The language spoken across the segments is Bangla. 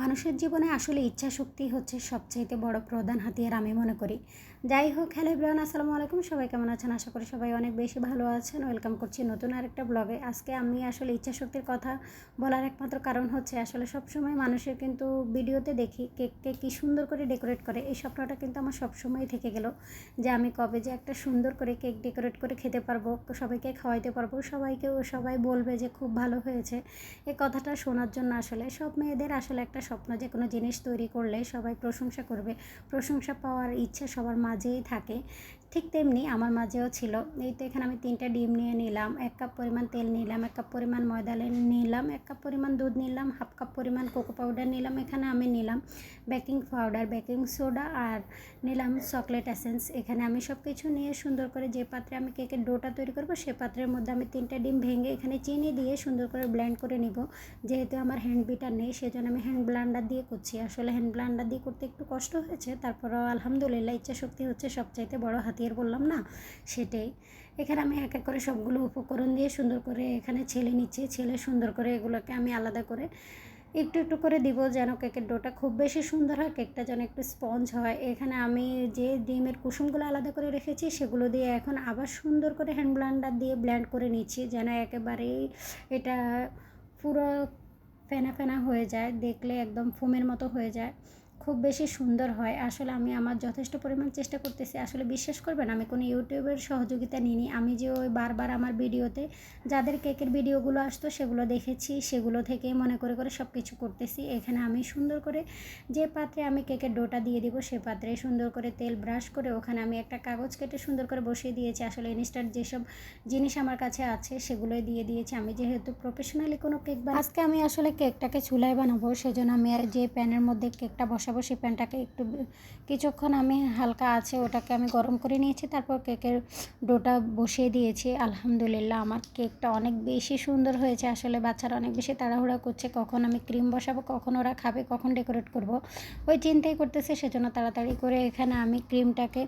মানুষের জীবনে আসলে ইচ্ছা শক্তি হচ্ছে সবচাইতে বড় প্রধান হাতিয়ার আমি মনে করি। যাই হোক, হ্যালো ইব্রাহিম আসসালামু আলাইকুম। সবাই কেমন আছেন? আশা করি সবাই অনেক বেশি ভালো আছেন। ওয়েলকাম করছি নতুন আরেকটা ব্লগে। আজকে আমি আসলে ইচ্ছা শক্তির কথা বলার একমাত্র কারণ হচ্ছে আসলে সবসময় মানুষের কিন্তু ভিডিওতে দেখি কেককে কী সুন্দর করে ডেকোরেট করে। এই স্বপ্নটা কিন্তু আমার সবসময় থেকে গেল যে আমি কবে যে একটা সুন্দর করে কেক ডেকোরেট করে খেতে পারব, সবাইকে খাওয়াইতে পারব। সবাইকেও সবাই বলবে যে খুব ভালো হয়েছে। এই কথাটা শোনার জন্য আসলে সব মেয়েদের আসলে একটা স্বপ্ন যে কোনো জিনিস তৈরি করলে সবাই প্রশংসা করবে। প্রশংসা পাওয়ার ইচ্ছা সবার মাঝেই থাকে। ঠিক তেমনি আমার মাঝেও ছিল। এই তো এখানে আমি তিনটা ডিম নিয়ে নিলাম, এক কাপ পরিমাণ তেল নিলাম, এক কাপ পরিমাণ ময়দা নিলাম, এক কাপ পরিমাণ দুধ নিলাম, হাফ কাপ পরিমাণ কোকো পাউডার নিলাম, এখানে আমি নিলাম বেকিং পাউডার, বেকিং সোডা আর নিলাম চকলেট এসেন্স। এখানে আমি সব কিছু নিয়ে সুন্দর করে যে পাত্রে আমি কেকের ডোটা তৈরি করব, সে পাত্রের মধ্যে আমি তিনটা ডিম ভেঙে এখানে চিনি দিয়ে সুন্দর করে ব্লেন্ড করে নিব। যেহেতু আমার হ্যান্ড বিটার নেই, সেজন্য আমি হ্যান্ড ব্লান্ডার দিয়ে করছি। আসলে হ্যান্ড ব্লান্ডার দিয়ে করতে একটু কষ্ট হয়েছে, তারপরও আলহামদুলিল্লাহ ইচ্ছা শক্তি হচ্ছে সবচাইতে বড় হাতিয়ার বললাম, না, সেটাই। এখানে আমি এক এক করে সবগুলো উপকরণ দিয়ে সুন্দর করে এখানে ছেলে নিচ্ছি। ছেলে সুন্দর করে এগুলোকে আমি আলাদা করে একটু একটু করে দিব যেন কেকের ডোটা খুব বেশি সুন্দর হয়, কেকটা যেন একটু স্পঞ্জ হয়। এখানে আমি যে ডিমের কুসুমগুলো আলাদা করে রেখেছি, সেগুলো দিয়ে এখন আবার সুন্দর করে হ্যান্ড ব্লান্ডার দিয়ে ব্ল্যান্ড করে নিচ্ছি যেন একেবারেই এটা পুরো ফেনা ফেনা হয়ে যায়, দেখলে একদম ফোমের মতো হয়ে যায়। খুব বেশি সুন্দর হয়। আসলে আমি আমার যথেষ্ট পরিমাণ চেষ্টা করতেছি। আসলে বিশ্বাস করবেন, আমি কোনো ইউটিউবের সহযোগিতা নিইনি। আমি যে ওই বারবার আমার ভিডিওতে যাদের কেকের ভিডিওগুলো আসতো, সেগুলো দেখেছি, সেগুলো থেকেই মনে করে করে সব কিছু করতেছি। এখানে আমি সুন্দর করে যে পাত্রে আমি কেকের ডোটা দিয়ে দিব, সে পাত্রে সুন্দর করে তেল ব্রাশ করে ওখানে আমি একটা কাগজ কেটে সুন্দর করে বসিয়ে দিয়েছি। আসলে ইনস্ট্যান্ট যেসব জিনিস আমার কাছে আছে, সেগুলোই দিয়ে দিয়েছি। আমি যেহেতু প্রফেশনালি কোনো কেক আজকে আমি আসলে কেকটাকে চুলায় বানাবো। সেজন্য আমি যে প্যানের মধ্যে কেকটা বসাবো বসাবো প্যানটাকে একটু কিছুক্ষণ আমি হালকা আছে ওটাকে আমি গরম করে নিয়েছি, তারপর কেকের ডোটা বসিয়ে দিয়েছি। আলহামদুলিল্লাহ আমার কেকটা অনেক বেশি সুন্দর হয়েছে, আসলে বাচ্চারা অনেক বেশি তাড়াহুড়া করছে, কখন আমি ক্রিম বসাবো, কখন ওরা খাবে, কখন ডেকোরেট করব। ওই চিন্তাই করতেছে, সেজন্য তাড়াতাড়ি করে এখানে আমি ক্রিমটাকে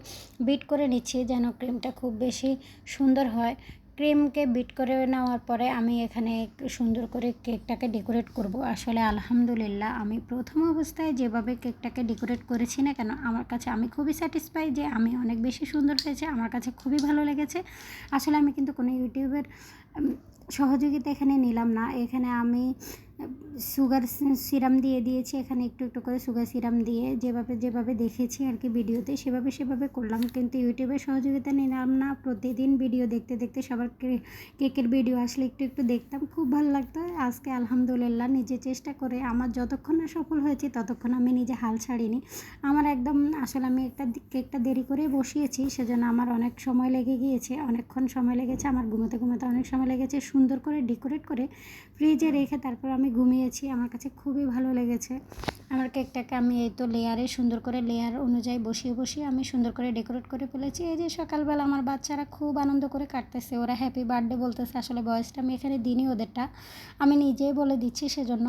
বিট করে নিচ্ছি যেন ক্রিমটা খুব বেশি সুন্দর হয়। ক্রিমকে বিট করে নেওয়ার পরে আমি এখানে সুন্দর করে কেকটাকে ডেকোরেট করব। আসলে আলহামদুলিল্লাহ আমি প্রথম অবস্থায় যেভাবে কেকটাকে ডেকোরেট করেছি না কেন, আমার কাছে আমি খুবই স্যাটিসফাই যে আমি অনেক বেশি সুন্দর হয়েছে, আমার কাছে খুবই ভালো লেগেছে। আসলে আমি কিন্তু কোনো ইউটিউবের সহযোগিতা এখানে নিলাম না। এখানে আমি সুগার সিরাম দিয়ে দিয়েছি, এখানে একটু একটু করে সুগার সিরাম দিয়ে যেভাবে যেভাবে দেখেছি আর কি ভিডিওতে, সেভাবে সেভাবে করলাম। কিন্তু ইউটিউবে সহযোগিতা নিলাম না, প্রতিদিন ভিডিও দেখতে দেখতে সবার কেকের ভিডিও আসলে একটু একটু দেখতাম, খুব ভালো লাগতো। আজকে আলহামদুলিল্লাহ নিজে চেষ্টা করে আমার যতক্ষণ না সফল হয়েছি ততক্ষণ আমি নিজে হাল ছাড়িনি। আমার একদম আসলে আমি একটা কেকটা দেরি করে বসিয়েছি, সেজন্য আমার অনেক সময় লেগে গিয়েছে, অনেকক্ষণ সময় লেগেছে, আমার ঘুমোতে ঘুমোতে অনেক সময় লেগেছে। সুন্দর করে ডেকোরেট করে ফ্রিজে রেখে তারপর আমি ঘুমিয়েছি আমার কাছে খুবই ভালো লেগেছে। আমার কেকটাকে আমি এই তো লেয়ারে সুন্দর করে, লেয়ার অনুযায়ী বসিয়ে বসিয়ে আমি সুন্দর করে ডেকোরেট করে ফেলেছি। এই যে সকালবেলা আমার বাচ্চারা খুব আনন্দ করে কাটতেছে, ওরা হ্যাপি বার্থডে বলতেছে, আসলে বয়সটা আমি এখানে দিনই ওদেরটা। আমি নিজেই বলে দিচ্ছি সেজন্য।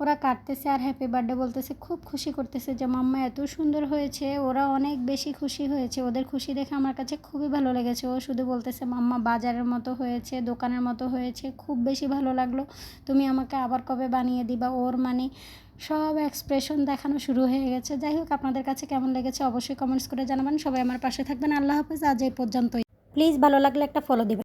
ওরা কাটতেছে আর হ্যাপি বার্থডে বলতেছে, খুব খুশি করতেছে যে, মাম্মা, এত সুন্দর হয়েছে, ওরা অনেক বেশি খুশি হয়েছে, ওদের খুশি দেখে আমার কাছে খুবই ভালো লেগেছে। ও শুধু বলতেছে, মাম্মা, বাজারের মতো হয়েছে, দোকানের মতো হয়েছে, খুব বেশি ভালো লাগল। তুমি আমাকে আবার কবে বানিয়ে দিবা, ওর মানে সব এক্সপ্রেশন দেখানো শুরু হয়ে গেছে। যাই হোক, আপনাদের কাছে কেমন লেগেছে অবশ্যই কমেন্টস করে জানাবেন। সবাই আমার পাশে থাকবেন। আল্লাহ হাফেজ। আজ এই পর্যন্তই। প্লিজ ভালো লাগলে একটা ফলো দিবেন।